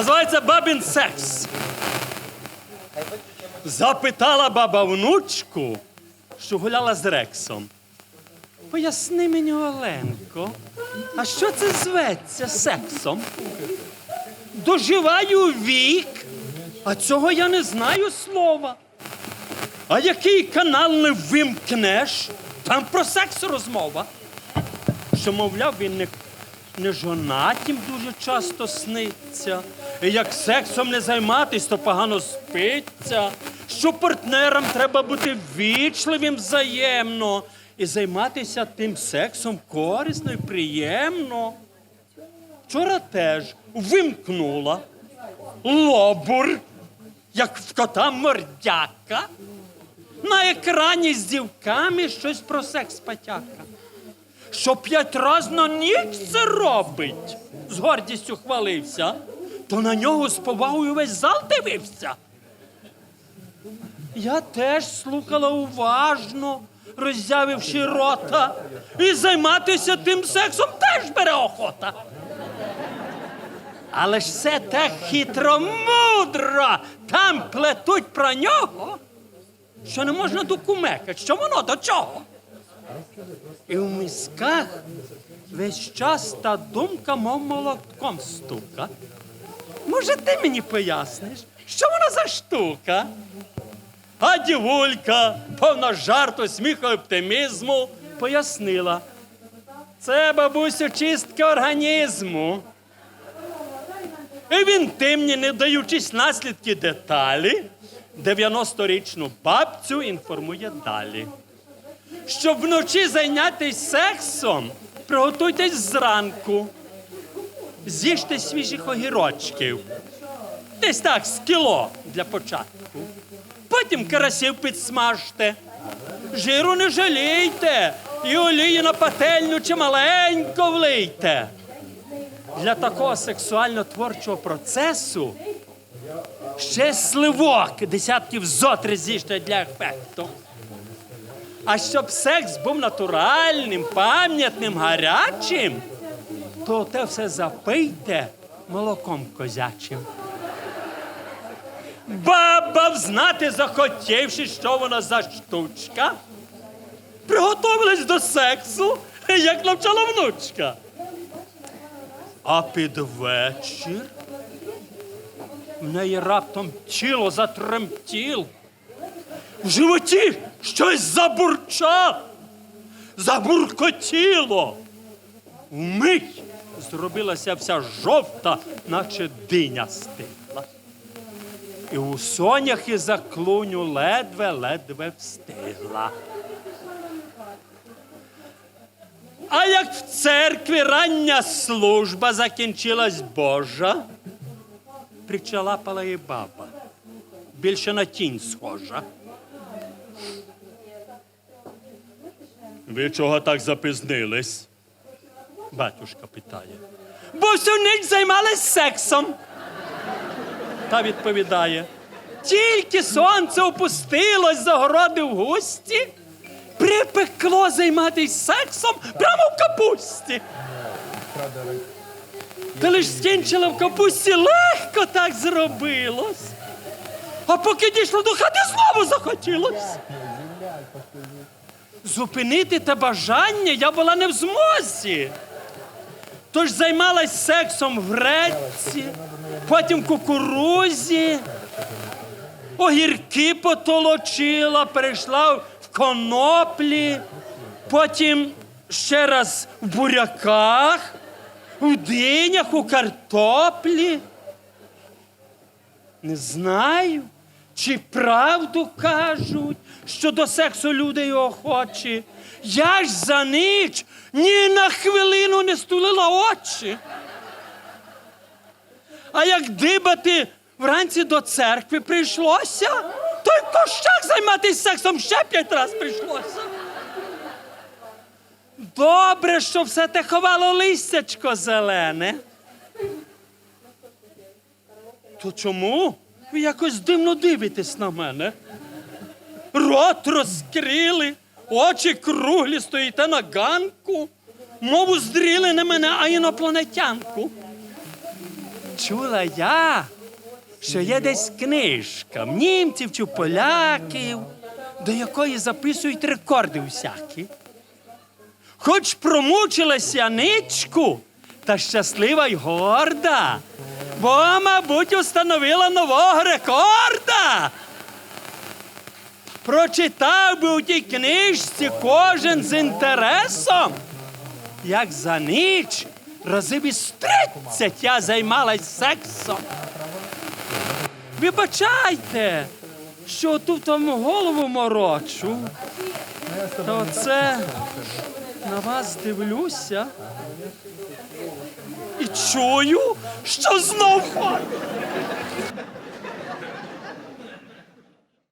Називається бабін секс. Запитала баба внучку, що гуляла з Рексом. Поясни мені, Оленко, а що це зветься сексом? Доживаю вік, а цього я не знаю слова. А який канал не вимкнеш, там про секс розмова. Що, мовляв, він не, не жонатім дуже часто сниться. Як сексом не займатись, то погано спиться. Що партнерам треба бути вічливим взаємно і займатися тим сексом корисно і приємно. Вчора теж вимкнула лобур, як в кота мордяка. На екрані з дівками щось про секс потяка. Що п'ять раз на ніч це робить, з гордістю хвалився, то на нього з повагою весь зал дивився. Я теж слухала уважно, роззявивши рота, і займатися тим сексом теж бере охота. Але ж все так хитромудро там плетуть про нього, що не можна докумекати, що воно до чого. І в мізках весь час та думка, мов молотком стука. Може, ти мені поясниш, що вона за штука? А дівулька, повна жарту, сміху і оптимізму, пояснила. Це, бабусю, чистка організму. І він тимні, не даючись наслідки деталі, 90-річну бабцю інформує далі. Щоб вночі зайнятися сексом, приготуйтесь зранку. З'їжте свіжих огірочків. Десь так, з кіло для початку. Потім карасів підсмажте. Жиру не жалійте, і олії на пательню чи маленько влийте. Для такого сексуально-творчого процесу ще сливок десятків зотри з'їжте для ефекту. А щоб секс був натуральним, пам'ятним, гарячим, то те все запийте молоком козячим. Баба взнати захотівши, що вона за штучка, приготовилась до сексу, як навчала внучка. А під вечір в неї раптом тіло затремтіло. В животі щось забурчало, забуркотіло. Вмить зробилася вся жовта, наче диня стигла. І у соняхи за клуню ледве-ледве встигла. А як в церкві рання служба закінчилась Божа, причалапала її баба, більше на тінь схожа. Ви чого так запізнились? Батюшка питає. Бо всю ніч займались сексом. Та відповідає. Тільки сонце опустилось за городи в густі, припекло займатися сексом прямо в капусті. Коли ж скінчила в капусті, легко так зробилось. А поки дійшло до хати, знову захотілось. Зупинити те бажання я була не в змозі. Тож займалась сексом в гречці, потім в кукурузі, огірки потолочила, перейшла в коноплі, потім ще раз в буряках, в динях, у картоплі. Не знаю, чи правду кажуть, що до сексу люди й охочі. Я ж за ніч ні на хвилину не стулила очі. А як дибати вранці до церкви прийшлося, то й в кощах займатися сексом ще п'ять разів прийшлося. Добре, що все те ховало листячко зелене. То чому ви якось дивно дивитесь на мене? Рот розкрили, очі круглі стоїте на ганку, мову здріли на мене, а інопланетянку. чула я, що є десь книжка німців чи поляків, до якої записують рекорди всякі. Хоч промучилася ничку, та щаслива й горда, бо, мабуть, установила нового рекорда. Прочитав би у тій книжці кожен з інтересом, як за ніч разів із тридцять я займалась сексом. Вибачайте, що тут вам голову морочу. То це на вас дивлюся і чую, що знов.